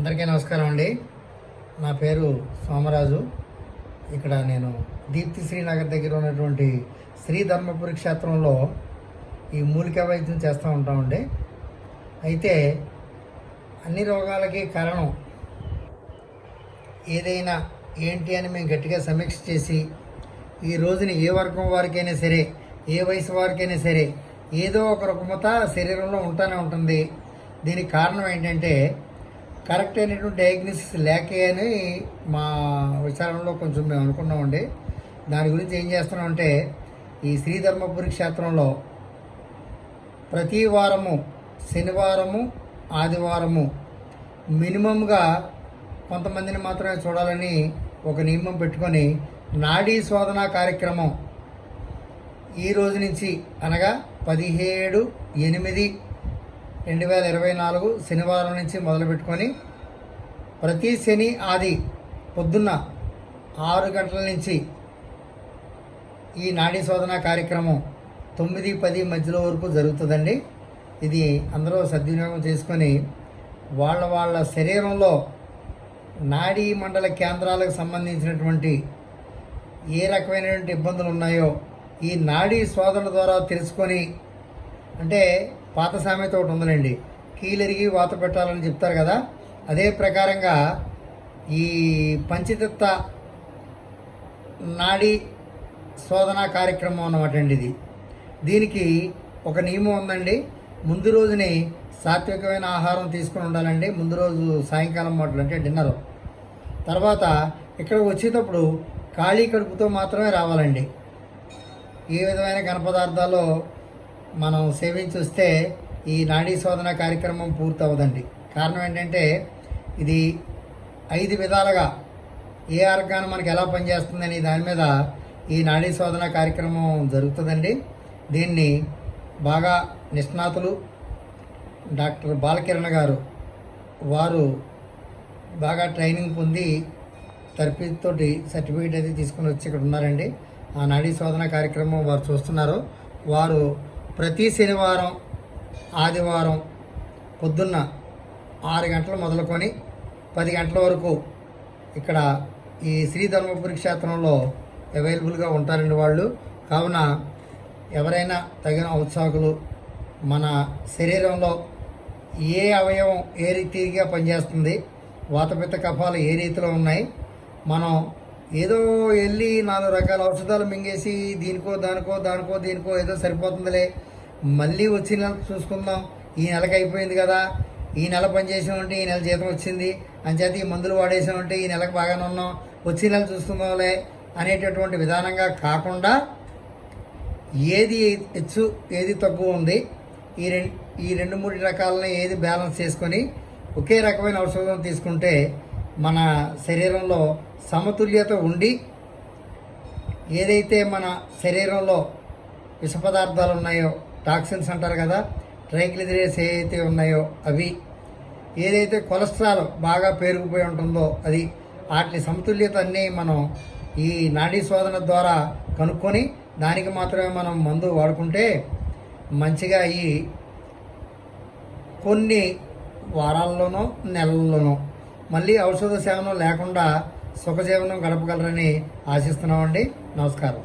అందరికీ నమస్కారం అండి. నా పేరు సోమరాజు. ఇక్కడ నేను దీప్తి శ్రీనగర్ దగ్గర ఉన్నటువంటి శ్రీ ధర్మపురి క్షేత్రంలో ఈ మూలికా వైద్యం చేస్తూ ఉంటామండి అయితే అన్ని రోగాలకి కారణం ఏదైనా ఏంటి అని మేము గట్టిగా సమీక్ష చేసి ఈ రోజున ఏ వర్గం వారికైనా సరే ఏ వయసు వారికైనా సరే ఏదో ఒక రుగ్మత శరీరంలో ఉంటానే ఉంటుంది. దీనికి కారణం ఏంటంటే కరెక్ట్ అయినటువంటి డయాగ్నోసిస్ లేకే అని మా విచారణలో కొంచెం మేము అనుకున్నామండి. దాని గురించి ఏం చేస్తున్నామంటే ఈ శ్రీధర్మపురి క్షేత్రంలో ప్రతి వారము శనివారము ఆదివారము మినిమంగా కొంతమందిని మాత్రమే చూడాలని ఒక నియమం పెట్టుకొని నాడీ శోధన కార్యక్రమం ఈ రోజు నుంచి అనగా పదిహేడు ఎనిమిది రెండు వేల ఇరవై నాలుగు శనివారం నుంచి మొదలుపెట్టుకొని ప్రతి శని ఆది పొద్దున్న ఆరు గంటల నుంచి ఈ నాడీ శోధన కార్యక్రమం తొమ్మిది పది మధ్యలో వరకు జరుగుతుందండి. ఇది అందరూ సద్వినియోగం చేసుకొని వాళ్ళ వాళ్ళ శరీరంలో నాడీ మండల కేంద్రాలకు సంబంధించినటువంటి ఏ రకమైనటువంటి ఇబ్బందులు ఉన్నాయో ఈ నాడీ శోధన ద్వారా తెలుసుకొని అంటే పాత సామెత ఒకటి ఉందండి కీలెరిగి వాత పెట్టాలని చెప్తారు కదా? అదే ప్రకారంగా ఈ పంచతత్వ నాడీ శోధన కార్యక్రమం అన్నమాట అండి ఇది. దీనికి ఒక నియమం ఉందండి. ముందు రోజుని సాత్వికమైన ఆహారం తీసుకుని ఉండాలండి. ముందు రోజు సాయంకాలం మాటలు అంటే డిన్నర్. తర్వాత ఇక్కడ వచ్చేటప్పుడు ఖాళీ కడుపుతో మాత్రమే రావాలండి. ఏ విధమైన ఘన పదార్థాలు మనం సేవించి వస్తే ఈ నాడీ శోధన కార్యక్రమం పూర్తవదండి. కారణం ఏంటంటే ఇది ఐదు విధాలుగా ఏ ఆర్గాన్ మనకి ఎలా పనిచేస్తుందని దాని మీద ఈ నాడీ శోధన కార్యక్రమం జరుగుతుందండి. దీన్ని బాగా నిష్ణాతులు డాక్టర్ బాలకిరణ్ గారు వారు బాగా ట్రైనింగ్ పొంది తరపితోటి సర్టిఫికేట్ అయితే తీసుకుని వచ్చి ఇక్కడ ఉన్నారండి ఆ నాడీ శోధన కార్యక్రమం వారు చూస్తున్నారు. వారు ప్రతి శనివారం ఆదివారం పొద్దున్న ఆరు గంటలు మొదలుకొని పది గంటల వరకు ఇక్కడ ఈ శ్రీ ధర్మపురి క్షేత్రంలో అవైలబుల్గా ఉంటారండి వాళ్ళు. కావున ఎవరైనా తగిన ఉత్సాహకులు మన శరీరంలో ఏ అవయవం ఏ రీతిగా పనిచేస్తుంది వాతపిత్త కఫాలు ఏ రీతిలో ఉన్నాయి మనం ఏదో వెళ్ళి నాలుగు రకాల ఔషధాలు మింగేసి దీనికో దానికో దానికో దీనికో ఏదో సరిపోతుందిలే. మళ్ళీ వచ్చిన నెల చూసుకుందాం. ఈ నెలకి అయిపోయింది కదా. ఈ నెల పనిచేసామంటే ఈ నెల జీతం వచ్చింది. అంచేత ఈ మందులు వాడేసామంటే ఈ నెలకు బాగానే ఉన్నాం. వచ్చే నెల చూసుకుందాంలే అనేటటువంటి విధానంగా కాకుండా ఏది హెచ్చు ఏది తక్కువ ఉంది ఈ రెండు ఈ రెండు మూడు రకాలని ఏది బ్యాలెన్స్ చేసుకొని ఒకే రకమైన ఔషధం తీసుకుంటే మన శరీరంలో సమతుల్యత ఉండి ఏదైతే మన శరీరంలో విష పదార్థాలు ఉన్నాయో టాక్సిన్స్ అంటారు కదా ట్రైగ్లిజరేట్స్ ఏవైతే ఉన్నాయో అవి ఏదైతే కొలెస్ట్రాల్ బాగా పేరుకుపోయి ఉంటుందో అది వాటి సమతుల్యత అన్నీ మనం ఈ నాడీ శోధన ద్వారా కనుక్కొని దానికి మాత్రమే మనం మందు వాడుకుంటే మంచిగా ఈ కొన్ని వారాల్లోనో నెలల్లోనో మళ్ళీ ఔషధ సేవనం లేకుండా సుఖజీవనం గడపగలరని ఆశిస్తున్నామండి. నమస్కారం.